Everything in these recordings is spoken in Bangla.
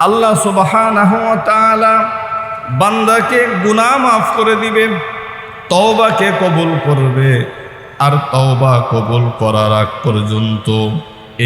আল্লাহ তাআলা বান্দাকে গুনাহ মাফ করে দিবে তওবাকে কবুল করবে। আর তওবা কবুল করার আগ পর্যন্ত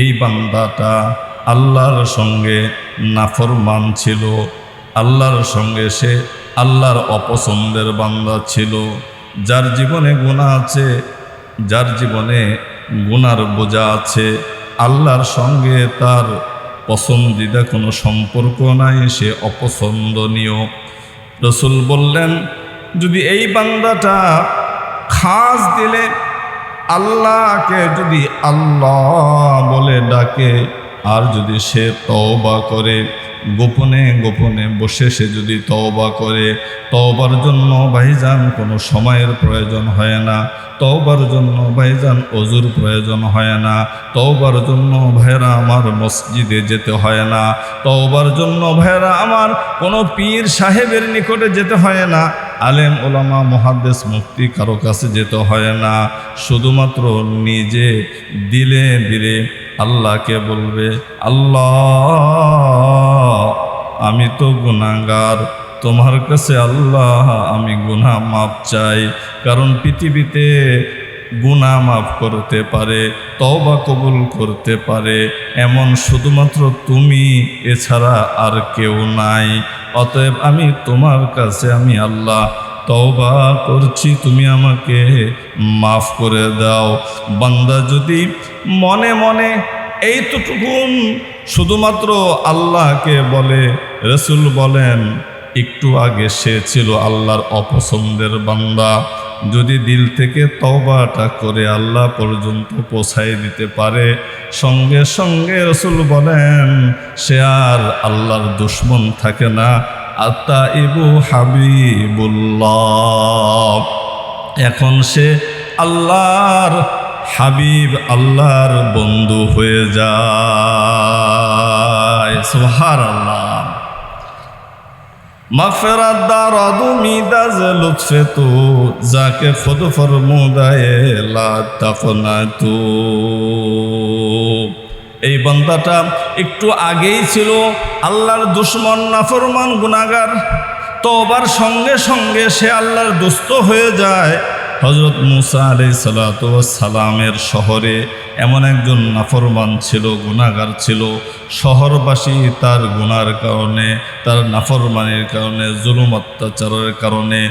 এই বান্দাটা আল্লাহর সঙ্গে নাফরমান ছিল, আল্লাহর সঙ্গে সে আল্লাহর অপছন্দের বান্দা ছিল। যার জীবনে গুণা আছে, যার জীবনে গুনার বোঝা আছে, আল্লাহর সঙ্গে তার পছন্দিদা কোনো সম্পর্ক নাই, সে অপছন্দনীয়। রসুল বললেন, যদি এই বান্দাটা খাস দিলে আল্লাহকে যদি আল্লাহ বলে ডাকে, আর যদি সে তওবা করে গোপনে গোপনে বসে সে যদি তওবা করে, তওবার জন্য ভাইজান কোনো সময়ের প্রয়োজন হয় না। তওবার জন্য ভাইজান অজুর প্রয়োজন হয় না। তওবার জন্য ভাইরা আমার মসজিদে যেতে হয় না। তওবার জন্য ভাইরা আমার কোনো পীর সাহেবের নিকটে যেতে হয় না। আলেম, ওলামা মহাদেশ মুক্তি কারও কাছে যেতে হয় না। শুধুমাত্র নিজে দিলে দিলে আল্লাহকে বলবে, আল্লাহ, আমি তো গুণাগার তোমার কাছে আল্লাহ, আমি গুনাহ মাপ চাই। কারণ পৃথিবীতে গুনাহ মাফ করতে পারে, তওবা কবুল করতে পারে। এমন শুধুমাত্র তুমি, এছাড়া আর কেউ নাই। অতএব আমি তোমার কাছে, আমি আল্লাহ, তওবা করছি, তুমি আমাকে মাফ করে দাও। বান্দা যদি মনে মনে এইটুকুন শুধুমাত্র আল্লাহকে বলে, রসুল বলেন, একটু আগে সে ছিল আল্লাহর অপছন্দের বান্দা। যদি দিল থেকে তওবাটা করে আল্লাহ পর্যন্ত পৌঁছাই দিতে পারে, সঙ্গে সঙ্গে রসুল বলেন, সে আর আল্লাহর দুশ্মন থাকে না। আত্মা ইবু হাবিবুল্লাহ। এখন সে আল্লাহর হাবিব, আল্লাহর বন্ধু হয়ে যায়। সোহার আল্লাহ মাফেরাত দারাদ মিদাজ লুৎফে তু, যাকে খুদ ফরমুদায়ে লা তাফনা তু এই বান্দাটা একটু আগেই ছিল আল্লাহর দুশ্মন, নাফরমান গুনাগার তো সঙ্গে সঙ্গে সে আল্লাহর দুস্থ হয়ে যায়। হজরত মুসা আলি সালামের শহরে এমন একজন নাফরমান ছিল গুণাগার ছিল। শহরবাসী তার গুনার কারণে, তার নাফরমানির কারণে, জুলুম অত্যাচারের কারণে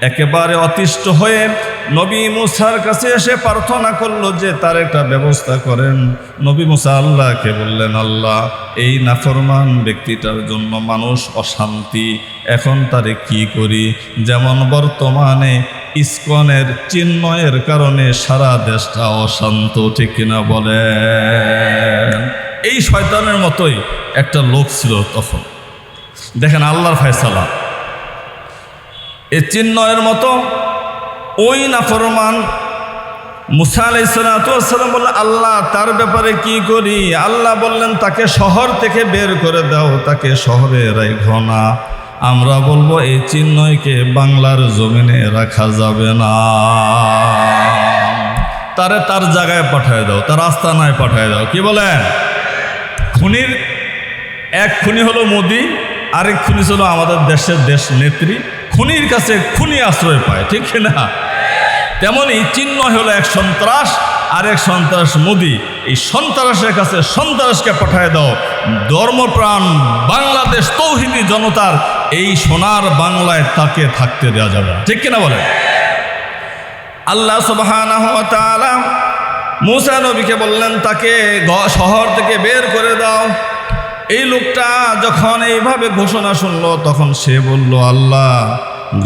একেবারে অতিষ্ঠ হয়ে নবী মুসার কাছে এসে প্রার্থনা করল যে তার একটা ব্যবস্থা করেন। নবী মুসা আল্লাহকে বললেন, আল্লাহ, এই নাফরমান ব্যক্তিটার জন্য মানুষ অশান্তি। এখন তারে কি করি? যেমন বর্তমানে ইস্কনের চিন্ময়ের কারণে সারা দেশটা অশান্ত, ঠিক কিনা বলেন? এই শয়তানের মতোই একটা লোক ছিল তখন। দেখেন আল্লাহর ফয়সালা। এ চিন্ময়ের মতো ওই নাফরমান মুসা আলাইসালাম বললেন, আল্লাহ, তার ব্যাপারে কি করি? আল্লাহ বললেন, তাকে শহর থেকে বের করে দাও, তাকে শহরে রাইখো না আমরা বলব, এই চিহ্নকে বাংলার জমিনে রাখা যাবে না। তারে তার জায়গায় পাঠায় দাও, তার আস্তানায় পাঠায় দাও। কি বলেন খুনির এক খুনি হলো মোদি, আরেক খুনি ছিল আমাদের দেশের দেশ নেত্রী। খুনির কাছে খুনি আশ্রয় পায়, ঠিক না? তেমনই চিহ্ন হলো এক সন্ত্রাস, আরেক সন্ত্রাস মোদি। এই সন্ত্রাসের কাছে সন্ত্রাসকে পাঠায় দাও। ধর্মপ্রাণ বাংলাদেশ তৌহিদি জনতার এই সোনার বাংলায় তাকে থাকতে দেওয়া যাবে ঠিক কিনা বলে আল্লাহ সুবাহ মুসা নবীকে বললেন, তাকে শহর থেকে বের করে দাও। এই লোকটা যখন এইভাবে ঘোষণা শুনলো, তখন সে বলল, আল্লাহ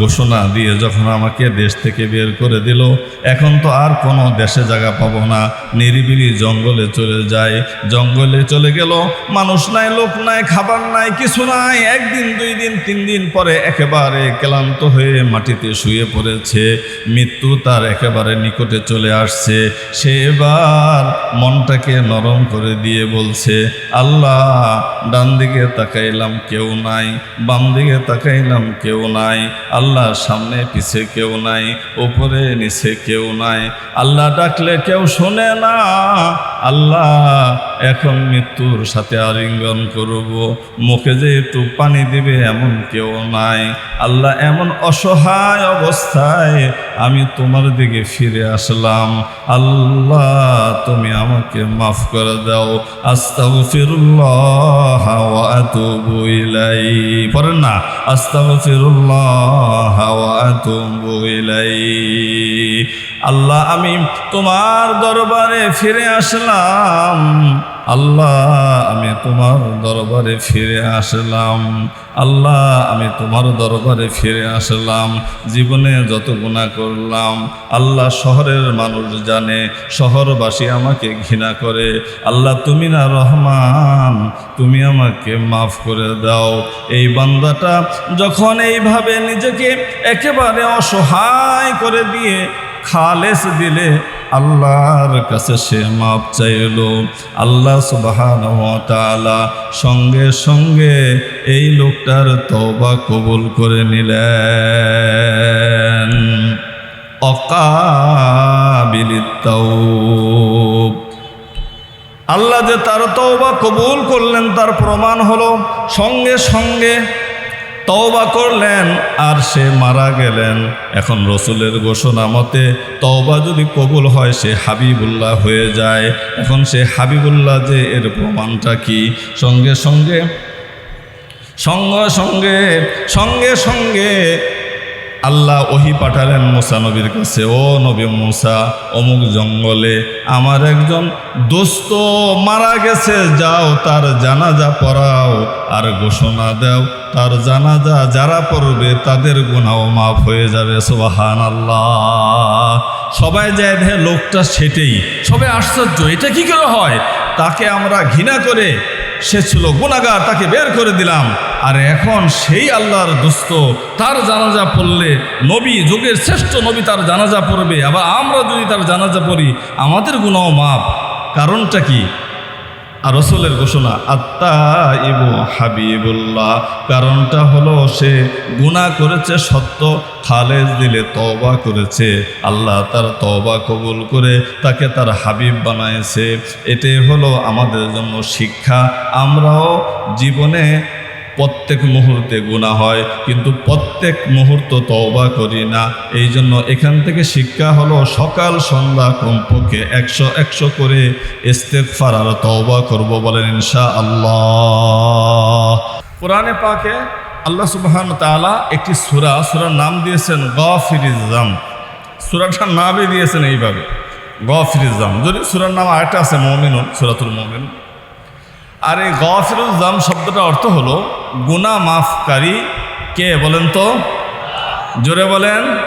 ঘোষণা দিয়ে যখন আমাকে দেশ থেকে বের করে দিল, এখন তো আর কোনো দেশে জায়গা পাবো না। নিরিবিলি জঙ্গলে চলে যায় জঙ্গলে চলে গেল, মানুষ নাই, লোক নাই, খাবার নাই, কিছু নাই। একদিন, দুই দিন, তিন দিন পরে একেবারে ক্লান্ত হয়ে মাটিতে শুয়ে পড়েছে। মৃত্যু তার একেবারে নিকটে চলে আসছে। সে এবার মনটাকে নরম করে দিয়ে বলছে, আল্লাহ, ডান দিকে তাকাইলাম কেউ নাই, বাম দিকে তাকাইলাম কেউ নাই। আল্লাহ সামনে পিছে কেউ নাই, উপরে নিচে কেউ নাই। আল্লাহ ডাকলে কেউ শোনে না। আল্লাহ এখন মৃত্যুর সাথে আলিঙ্গন করব। মুখে যে একটু পানি দিবে এমন কেউ নাই। আল্লাহ এমন অসহায় অবস্থায় আমি তোমার দিকে ফিরে আসলাম। আল্লাহ, তুমি আমাকে মাফ করে দাও। আতুবু ইলাই পড়েন না। আস্তাগফিরুল্লাহ ওয়া tombo আল্লাহ, আমি তোমার দরবারে ফিরে আসলাম। আল্লাহ, আমি তোমার দরবারে ফিরে আসলাম। আল্লাহ, আমি তোমার দরবারে ফিরে আসলাম। জীবনে যত গুণা করলাম, আল্লাহ শহরের মানুষ জানে, শহরবাসী আমাকে ঘৃণা করে। আল্লাহ, তুমি না রহমান, তুমি আমাকে মাফ করে দাও। এই বান্দাটা যখন এইভাবে নিজেকে একেবারে অসহায় করে দিয়ে খালেস দিলে আল্লাহর কাছে সে মাপ চাইল। আল্লাহ সুবাহান সঙ্গে সঙ্গে এই লোকটার তওবা কবুল করে নিলেন। অকাবিলিত আল্লাহ যে তার তওবা কবুল করলেন, তার প্রমাণ হলো সঙ্গে সঙ্গে তওবা করলেন আর সে মারা গেলেন। এখন রসুলের ঘোষণা মতে তওবা যদি কবুল হয়, সে হাবিবুল্লাহ হয়ে যায়। এখন সে হাবিবুল্লাহ যে এর প্রমাণটা কি? সঙ্গে সঙ্গে সঙ্গে সঙ্গে সঙ্গে সঙ্গে আল্লাহ ওহি পাঠালেন মুসা নবীর কাছে, ও নবী মুসা, অমুক জঙ্গলে আমার একজন দোস্ত মারা গেছে, যাও তার জানাজা পড়াও আর ঘোষণা দাও, তার জানাজা যারা পড়বে তাদের গুণাও মাফ হয়ে যাবে সোবাহান আল্লাহ সবাই যায় দেখে লোকটা সেটেই। সবাই আশ্চর্য, এটা কি করে হয়? তাকে আমরা ঘৃণা করে সে ছিল গুণাগার তাকে বের করে দিলাম। আর এখন সেই আল্লাহর দোস্ত, তার জানাজা পড়লে নবী, যুগের শ্রেষ্ঠ নবী তার জানাজা পড়বে। আবার আমরা যদি তার জানাজা পড়ি, আমাদের গুণাও মাপ কারণটা কি? আর রসুলের ঘোষণা আত্মা ইবু হাবিবুল্লাহ, কারণটা হলো সে গুণা করেছে সত্য, খালেজ দিলে তবা করেছে। আল্লাহ তার তবা কবুল করে তাকে তার হাবিব বানায়ছে এটাই হলো আমাদের জন্য শিক্ষা। আমরাও জীবনে প্রত্যেক মুহূর্তে গুণা হয়, কিন্তু প্রত্যেক মুহূর্ত তওবা করি না। এই জন্য এখান থেকে শিক্ষা হলো সকাল সন্ধ্যা কমপক্ষে একশো একশো করে ইস্তেকফার আর তওবা করব বলেন ইনশা আল্লাহ কোরআনে পাকে আল্লাহ সুবহান তাআলা একটি সুরা, সুরার নাম দিয়েছেন গফিরিজাম সুরাটার নামই দিয়েছেন এইভাবে গফিরিজাম যদি সুরার নাম আরেকটা আছে, মমিনুন, সুরাতুল মমিনুন। আর এই গফিরুল জাম শব্দটা অর্থ হলো গুণা মাফকারী কে বলেন তো? জোরে বলেন।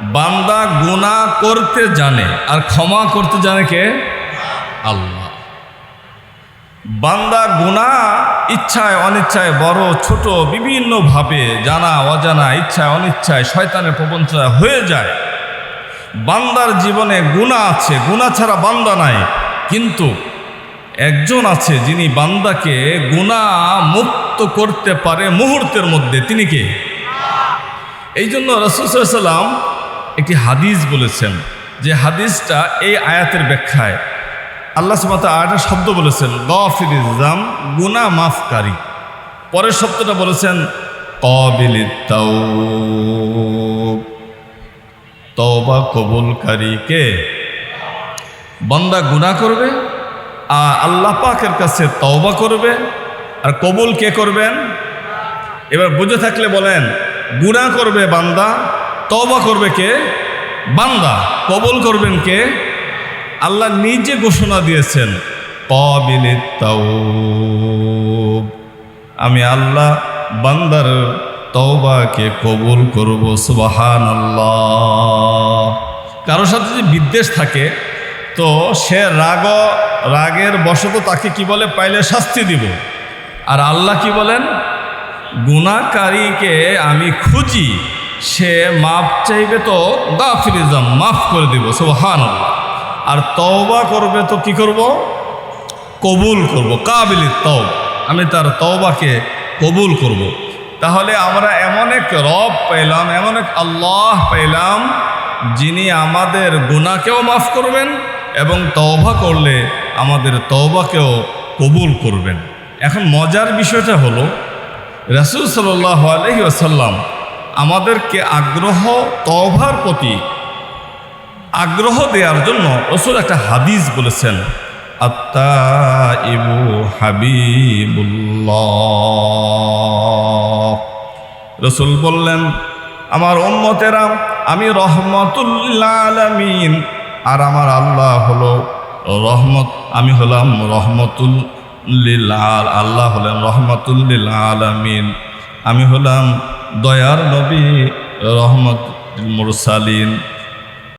বান্দা গুণা করতে জানে আর ক্ষমা করতে জানে কে? আল্লাহ। বান্দা গুণা ইচ্ছায় অনিচ্ছায় বড়, ছোট বিভিন্নভাবে জানা, অজানা, ইচ্ছায় অনিচ্ছায় শয়তানের প্রবঞ্চনা হয়ে যায়। বান্দার জীবনে গুণা আছে। গুণা ছাড়া বান্দা নাই। কিন্তু একজন আছে যিনি বান্দাকে গুণা মুক্ত করতে পারে মুহূর্তের মধ্যে। তিনি কে? এই জন্য রসুলাম একটি হাদিস বলেছেন যে হাদিসটা এই আয়াতের ব্যাখ্যায়। আল্লাহ সুমাতা আয়াতের শব্দ বলেছেন গফির ইজাম গুণা মাফকারী। পরের শব্দটা বলেছেন কবিলি তাও তবা কবুলকারী কে? বন্দা গুণা করবে? আল্লাহ পাকের কাছে তওবা করবে। আর কবুল কে করবেন? এবার বুঝে থাকলে বলেন গুণা করবে বান্দা, তওবা করবে কে? বান্দা, কবুল করবেন কে? আল্লাহ নিজে ঘোষণা দিয়েছেন কবিলি আমি আল্লাহ বান্দার তওবাকে কবুল করব সুবাহান আল্লাহ কারোর সাথে যদি বিদ্বেষ থাকে তো সে রাগ রাগের বশত তাকে কি বলে? পাইলে শাস্তি দিব। আর আল্লাহ কি বলেন? গুণাকারীকে আমি খুঁজি, সে মাফ চাইবে তো গাফিরিজম মাফ করে দিব সোহান আর তওবা করবে তো কি করব? কবুল করব, কাবিলি তও আমি তার তওবাকে কবুল করব। তাহলে আমরা এমন এক রব পেলাম এমন এক আল্লাহ পেলাম যিনি আমাদের গুণাকেও মাফ করবেন এবং তওবা করলে আমাদের তওবাকেও কবুল করবেন। এখন মজার বিষয়টা হলো, রাসুল সাল্লাহ আলহি আসাল্লাম আমাদেরকে আগ্রহ তওবার প্রতি আগ্রহ দেওয়ার জন্য রসুল একটা হাদিস বলেছেন আত্মা ইবু হাবিবুল্লাহ। রসুল বললেন, আমার উম্মতেরা, আমি রহমতুল্লাহ আলমিন আর আমার আল্লাহ হলো রহমত, আমি হলাম রহমতুল লিলাল আল্লাহ হলেন রহমতুল্লিল আমিন আমি হলাম দয়ার নবী রহমত মুরসালিন।